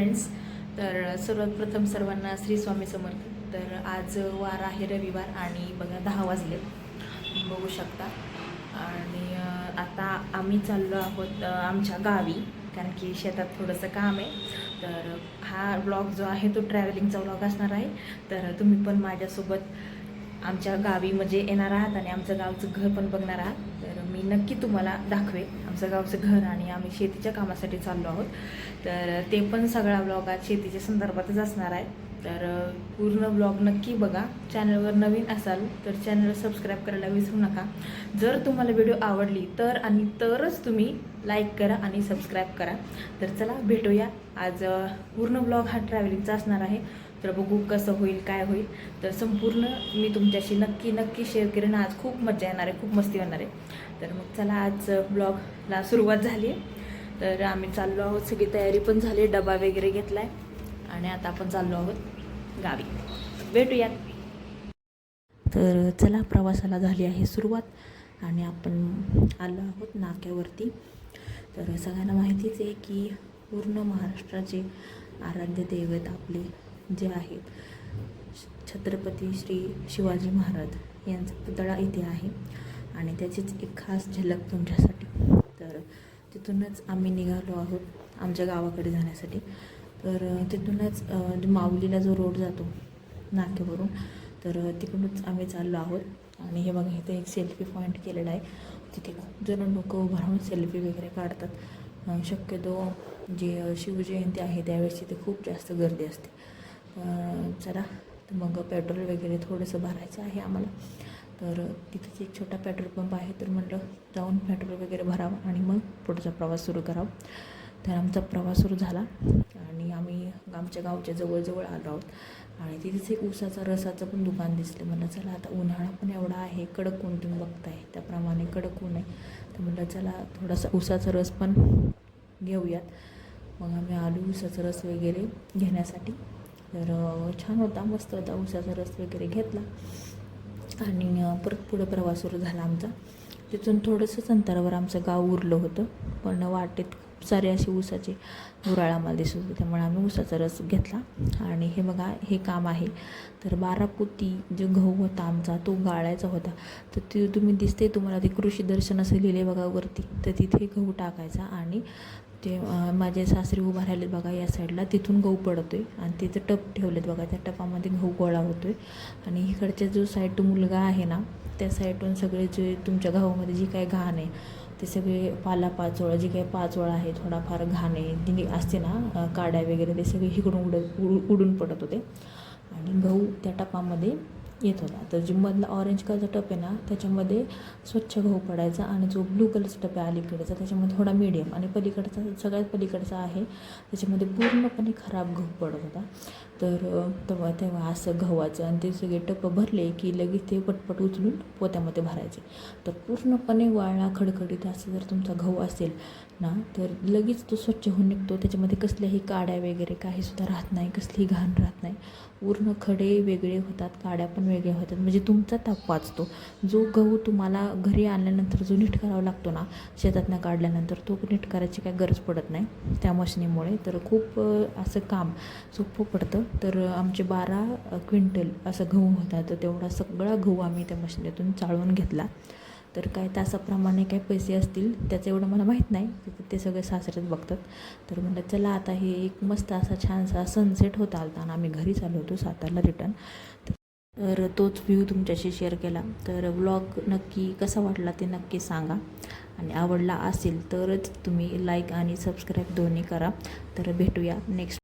Friends तर सर्वात प्रथम सर्वांना श्री स्वामी समर्थ. तर आज वार आहे रविवार आणि बघा दहा वाजले. बघू शकता. आणि आता आम्ही चाललो आहोत आमच्या गावी कारण की शेतात थोडंसं काम आहे. तर हा ब्लॉग जो आहे तो ट्रॅव्हलिंगचा ब्लॉग असणार आहे. तर तुम्ही पण माझ्यासोबत आमच्या गावी म्हणजे येणार आहात आणि आमचं गावचं घर पण बघणार आहात. तर मी नक्की तुम्हाला दाखवे आमचं गावचं घर आणि आम्ही शेतीच्या कामासाठी चाललो आहोत. तर ते पण सगळा ब्लॉग आज शेतीच्या संदर्भातच असणार आहे. तर पूर्ण ब्लॉग नक्की बघा. चॅनलवर नवीन असाल तर चॅनल सबस्क्राईब करायला विसरू नका. जर तुम्हाला व्हिडिओ आवडली तर आणि तरच तुम्ही लाईक करा आणि सबस्क्राईब करा. तर चला भेटूया. आज पूर्ण ब्लॉग हा ट्रॅव्हलिंगचा असणार आहे. तर बघू कसं होईल काय होईल. तर संपूर्ण मी तुमच्याशी नक्की नक्की शेअर करेन. आज खूप मजा येणार आहे खूप मस्ती होणार आहे. तर मग चला आज ब्लॉगला सुरुवात झाली आहे. तर आम्ही चाललो आहोत सगळी तयारी पण झाली डबा वगैरे घेतला आहे आणि आता आपण चाललो आहोत गावी. भेटूयात. तर चला प्रवासाला झाली आहे सुरुवात. आणि आपण आलो आहोत नाक्यावरती. तर सगळ्यांना माहितीच आहे की पूर्ण महाराष्ट्राचे आराध्य दैवत आपले जे आहेत. छत्रपती श्री शिवाजी महाराज यांचा पुतळा इथे आहे आणि त्याचीच एक खास झलक तुमच्यासाठी. तर तिथूनच आम्ही निघालो आहोत आमच्या गावाकडे जाण्यासाठी. तर तिथूनच माऊलीला जो रोड जातो नाक्यावरून तर तिकडूनच आम्ही चाललो आहोत. आणि हे बघा इथे एक सेल्फी पॉईंट केलेला आहे. तिथे खूप जण लोक उभं राहून सेल्फी वगैरे काढतात. शक्यतो जे शिवजयंती आहे त्यावेळेस तिथे खूप जास्त गर्दी असते. जरा चला तर मग पेट्रोल वगैरे थोडंसं भरायचं आहे आम्हाला. तर तिथेच एक छोटा पेट्रोल पंप आहे तर म्हटलं जाऊन पेट्रोल वगैरे भरावं आणि मग पुढचा प्रवास सुरू करावा. तर आमचा प्रवास सुरू झाला आणि आम्ही आमच्या गावच्या जवळजवळ आलो आहोत. आणि तिथेच एक ऊसाचा रसाचं पण दुकान दिसलं. म्हणलं चला आता उन्हाळा पण एवढा आहे कडक ऊन तुम्ही बघताय त्याप्रमाणे कडक ऊन आहे. तर म्हटलं चला थोडासा ऊसाचा रस पण घेऊयात. मग आम्ही आलू ऊसाचा रस वगैरे घेण्यासाठी. तर छान होता. मस्त होता. उसाचा रस वगैरे घेतला. आणि परत पुढं प्रवास सुरू झाला आमचा. तिथून थोडंसंच अंतरावर आमचं गाव उरलं होतं. पण वाटेत खूप सारे असे ऊसाचे उराळ आम्हाला दिसत होते. त्यामुळे आम्ही ऊसाचा रस घेतला. आणि हे बघा हे काम आहे. तर बारा पोती जो गहू होता आमचा तो गाळायचा होता. तर ते तुम्ही दिसते तुम्हाला ते कृषी दर्शन असं लिहिले बघा वरती. तर तिथे गहू टाकायचा आणि ते माझे सासरे उभा राहिलेत बघा या साईडला तिथून गहू पडतो आहे आणि तिथं टप ठेवलेत बघा. त्या टपामध्ये गहू गोळा आहे आणि इकडच्या जो साईड मुलगा आहे ना त्या साईडून सगळे जे तुमच्या गव्हामध्ये जी काही घाण आहे ते सगळे पालापाचोळा जे जी काही पाचोळा आहे थोडाफार घाण आहे जी असते ना काड्या वगैरे ते सगळे इकडून उडत उड- उडून पडत होते. आणि गहू त्या टपामध्ये येत होता तर जे मधला ऑरेंज कलरचा टप आहे ना त्याच्यामध्ये स्वच्छ गहू पडायचा आणि जो ब्लू कलरचा टप आहे अलीकडचा त्याच्यामध्ये थोडा मिडियम आणि पलीकडचा सगळ्यात पलीकडचा आहे त्याच्यामध्ये पूर्णपणे खराब गहू पडत होता. तर तेव्हा तेव्हा असं गव्हाचं आणि ते सगळे टप भरले की लगेच ते पटपट उचलून पोत्यामध्ये भरायचे. तर पूर्णपणे वाळा खडखडीत असं जर तुमचा गहू असेल ना तर लगेच तो स्वच्छ होऊन निघतो. त्याच्यामध्ये कसल्याही काड्या वगैरे काहीसुद्धा राहत नाही कसलीही घाण राहत नाही. पूर्ण खडे वेगळे होतात काड्या पण वेगळ्या होतात. म्हणजे तुमचा ताप वाचतो. जो गहू तुम्हाला घरी आणल्यानंतर जो नीट करावा लागतो ना शेतातनं काढल्यानंतर तो नीट करायची काय गरज पडत नाही. त्या मशीनीमुळे. तर खूप असं काम सोपं पडतं. तर आमचे बारा क्विंटल असं गहू होता. तर तेवढा सगळा गहू आम्ही त्या मशीनीतून चाळून घेतला. तर काय तासाप्रमाणे काय पैसे असतील त्याचं एवढं मला माहीत नाही. ते- सगळे सासरेच बघतात. तर म्हणलं चला आता हे एक मस्त असा छानसा सनसेट होता आलता आणि आम्ही घरी चाललो होतो सातारला रिटर्न तर तोच व्ह्यू तुमच्याशी शेअर केला. तर व्लॉग नक्की कसा वाटला ते नक्की सांगा. आणि आवडला असेल तरच तुम्ही लाईक आणि सबस्क्राईब दोन्ही करा. तर भेटूया नेक्स्ट